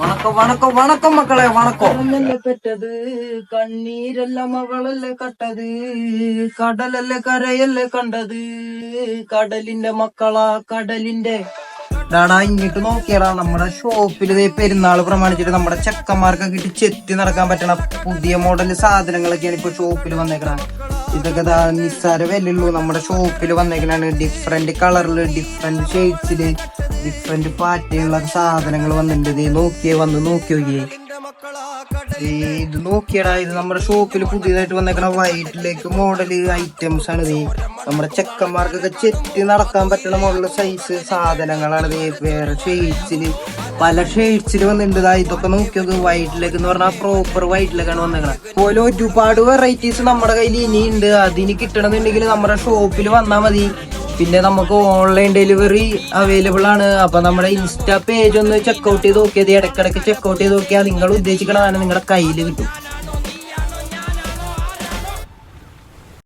വണക്കം വണക്കം വണക്കം മക്കളെ വണക്കം. പെറ്റത് കണ്ണീരെല്ലാം അവളല്ലേ കട്ടത് കടലല്ലേ കരയല്ലേ കണ്ടത് കടലിന്റെ മക്കളാ കടലിന്റെ. ഡാടാ ഇങ്ങോട്ട് നോക്കിയടാ നമ്മുടെ ഷോപ്പിൽ ഇതേ പെരുന്നാൾ പ്രമാണിച്ചിട്ട് നമ്മുടെ ചെക്കന്മാർക്കൊക്കെ ഇട്ട് ചെത്തി നടക്കാൻ പറ്റണ പുതിയ മോഡൽ സാധനങ്ങളൊക്കെയാണ് ഇപ്പൊ ഷോപ്പിൽ വന്നേക്കണ. ഇതൊക്കെ നിസ്സാര വിലയുള്ളൂ നമ്മുടെ ഷോപ്പിൽ വന്നേക്കണാണ്. ഡിഫറെന്റ് കളറിൽ ഡിഫറെന്റ് ഷെയ്ഡ്സിൽ ഡിഫറെന്റ് പാറ്റയുള്ള സാധനങ്ങൾ വന്നിട്ടുണ്ട്. നോക്കിയേ വന്ന് നോക്കി നോക്കിയേ ഇത് നോക്കിയടാ ഇത് നമ്മുടെ ഷോപ്പിൽ പുതിയതായിട്ട് വന്നേക്കണ വൈറ്റിലേക്ക് മോഡൽ ഐറ്റംസ് ആണ് നീ നമ്മുടെ ചെക്കന്മാർക്കൊക്കെ ചെത്തി നടക്കാൻ പറ്റുന്ന മോഡൽ സൈസ് സാധനങ്ങളാണ് നീ വേറെ ഷെയ്ഡ്സിൽ പല ഷെയ്ഡ്സിൽ വന്നിട്ടുണ്ട് ഇതൊക്കെ നോക്കി നോക്ക് വൈറ്റിലേക്ക് എന്ന് പറഞ്ഞാൽ പ്രോപ്പർ വൈറ്റിലേക്കാണ് വന്നേക്കണത് അതുപോലെ ഒരുപാട് വെറൈറ്റീസ് നമ്മുടെ കയ്യിൽ ഇനിയുണ്ട്. അതിന് കിട്ടണമെന്നുണ്ടെങ്കിൽ നമ്മുടെ ഷോപ്പിൽ വന്നാൽ മതി. പിന്നെ നമുക്ക് ഓൺലൈൻ ഡെലിവറി അവൈലബിൾ ആണ്. അപ്പൊ നമ്മുടെ ഇൻസ്റ്റാ പേജ് ഒന്ന് ചെക്കൗട്ട് ചെയ്ത് നോക്കിയത്. ഇടയ്ക്കിടയ്ക്ക് ചെക്കൗട്ട് ചെയ്ത് നോക്കിയാൽ നിങ്ങൾ ഉദ്ദേശിക്കണതാണ് നിങ്ങളുടെ കയ്യിൽ കിട്ടും.